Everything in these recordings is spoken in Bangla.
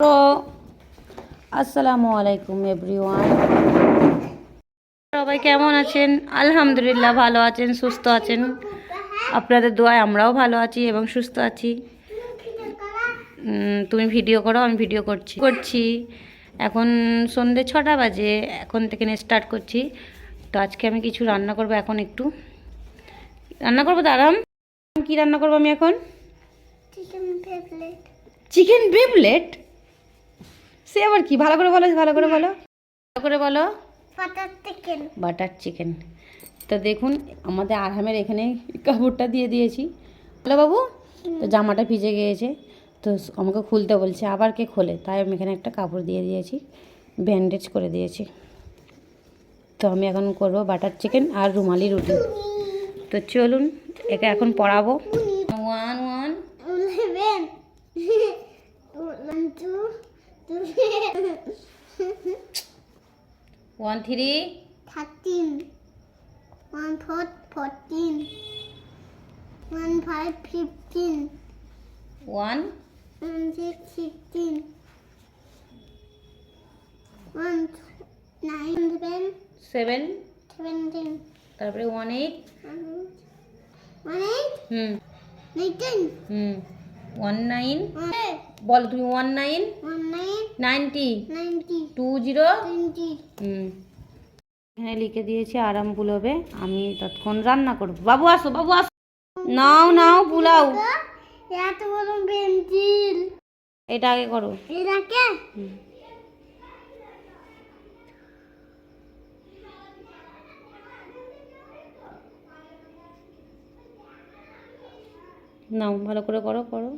তো আসসালামু আলাইকুম এভরিওয়ান। সবাই কেমন আছেন? আলহামদুলিল্লাহ ভালো আছেন সুস্থ আছেন। আপনাদের দোয়ায় আমরাও ভালো আছি এবং সুস্থ আছি। তুমি ভিডিও করো আমি ভিডিও করছি। করছি। এখন সন্ধে ছটা বাজে এখন থেকে স্টার্ট করছি। তো আজকে আমি কিছু রান্না করব এখন একটু। রান্না করব দাঁড়াম কি রান্না করব আমি এখন? চিকেন ফেভলেট চিকেন বেবলেট সে আবার কি? ভালো করে বলো ভালো করে বলো। ভালো করে বলো। পাতার চিকেন বাটার চিকেন তো দেখুন আমাদের আরামের এখানে কাপড়টা দিয়ে দিয়েছি। হ্যালো বাবু তো জামাটা ভিজে গিয়েছে। তো আমাকে খুলতে বলছে আবার কে খোলে? তাই আমি এখানে একটা কাপড় দিয়ে দিয়েছি ব্যান্ডেজ করে দিয়েছি। তো আমি এখন করব বাটার চিকেন আর রুমালি রুটি। তো চলুন একে এখন পড়াবো। One one. One three thirteen one four fourteen one five fifteen one six sixteen one nine seven seven seventeen তারপরে one eight one eight hmm. Nineteen hmm. One nine বল তুমি one nine ninety two zero এখানে লিখে দিয়েছি আরাম বুলবে আমি তৎক্ষণ রান্না করব। বাবু আসো বাবু আসো। নাও নাও পুলাও। এটা আগে করো। এটাকে? নাও ভালো করে করো করো।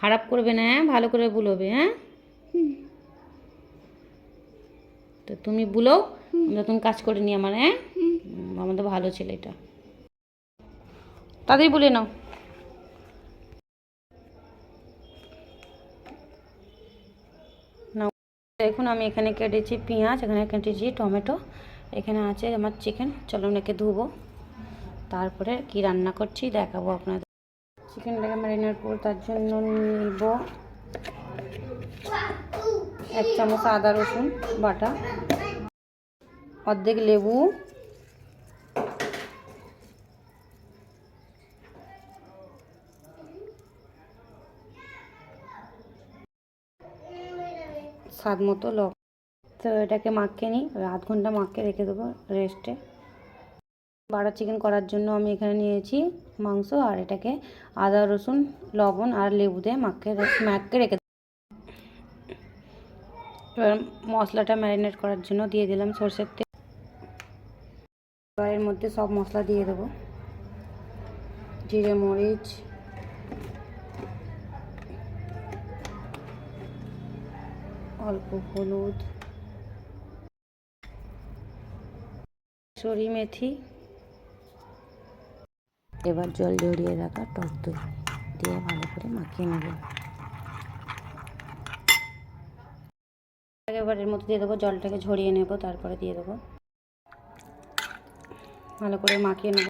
খারাপ করবে না হ্যাঁ? ভালো করে বুলোবে হ্যাঁ? তো তুমি বুলো তুমি কাজ করে নি আমার হ্যাঁ? আমাদের ভালো ছেলে এটা তাদের বলে নাও। দেখুন, আমি এখানে কেটেছি পেঁয়াজ, এখানে কেটেছি টমেটো, এখানে আছে আমার চিকেন। চলো একে ধুবো। তারপরে কি রান্না করছি দেখাবো আপনাদের। চিকেনটাকে ম্যারিনেট করব, তার জন্য নিব এক চামচ আদা রসুন বাটা, অর্ধেক লেবু, স্বাদ মতো লব তো এটাকে মাখিয়ে নিই, আধ ঘণ্টা মাখিয়ে রেখে দেবো রেস্টে বাড়া চিকেন করার জন্য আমি এখানে নিয়েছি মাংস আর এটাকে আদা, রসুন, লবণ আর লেবু দিয়ে মাখিয়ে মাখকে রেখে। এবার মশলাটা ম্যারিনেট করার জন্য দিয়ে দিলাম সর্ষের তেল এর মধ্যে সব মশলা দিয়ে দেবো জিরে, মরিচ, অল্প হলুদ সরি মেথি এবার জল জড়িয়ে রাখা টক দই দিয়ে ভালো করে মাখিয়ে নেব। এবার এর মধ্যে দিয়ে দেবো জলটাকে ঝরিয়ে নেব, তারপরে দিয়ে দেবো। ভালো করে মাখিয়ে নেব।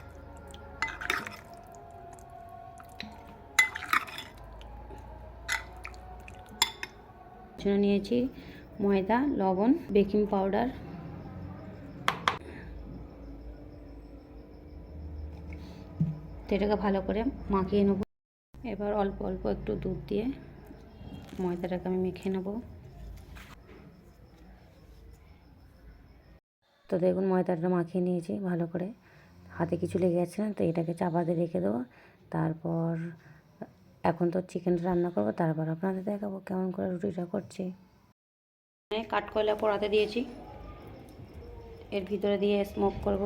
নিয়েছি ময়দা, লবণ, বেকিং পাউডার। তো এটাকে ভালো করে মাখিয়ে নেব। এবার অল্প অল্প একটু দুধ দিয়ে ময়দাটাকে আমি মেখে নেব। তো দেখুন ময়দাটা মাখিয়ে নিয়েছি ভালো করে। হাতে কিছু লেগে যাচ্ছে না, তো এটাকে চাপা দিয়ে রেখে দেবো। তারপর এখন তো চিকেন রান্না করব, তারপর আপনাদের দেখাবো কেমন করে রুটিটা করছি। কাঠকয়লা পোড়াতে দিয়েছি। এর ভিতরে দিয়ে স্মোক করব।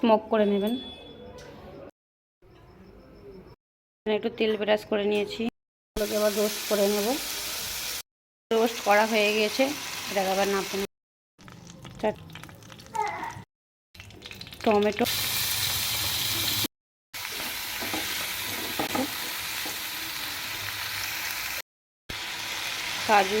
স্মোক করে নেবেন। একটু তেল ব্রাশ করে নিয়েছি। আবার রোস্ট করে নেব। রোস্ট করা হয়ে গিয়েছে এটাকে আবার নাপে নেব। টমেটো। কাজু।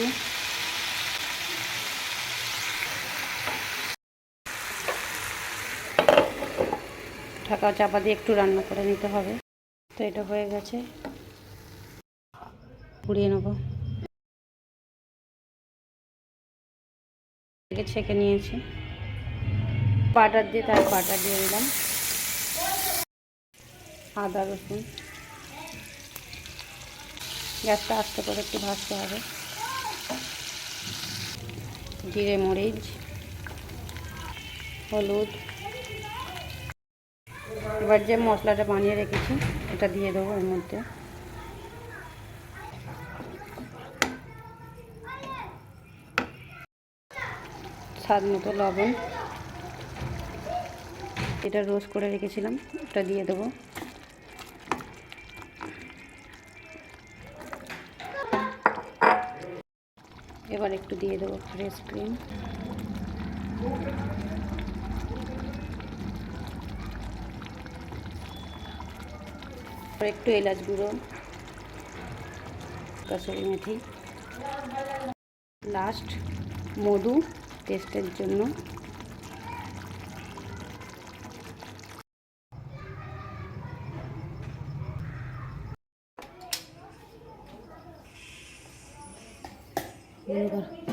ঢাকা চাপা দিয়ে একটু রান্না করে নিতে হবে। তো এটা হয়ে গেছে। পুড়িয়ে নেব। ছেঁকে নিয়েছি। বাটার দিয়ে তার বাটার দিয়ে দিলাম। আদা, রসুন। গ্যাসটা আস্তে করে একটু ভাজতে হবে। জিরে, মরিচ। হলুদ। এবার যে মশলাটা বানিয়ে রেখেছি, এটা দিয়ে দেবো এর মধ্যে। স্বাদ মতো লবণ। এটা রোস্ট করে রেখেছিলাম, ওটা দিয়ে দেবো। এবার একটু দিয়ে দেবো ফ্রেশ ক্রিম একটু এলাচ গুঁড়ো কসুরি মেথি। লাস্ট মধু টেস্টের জন্য। এবার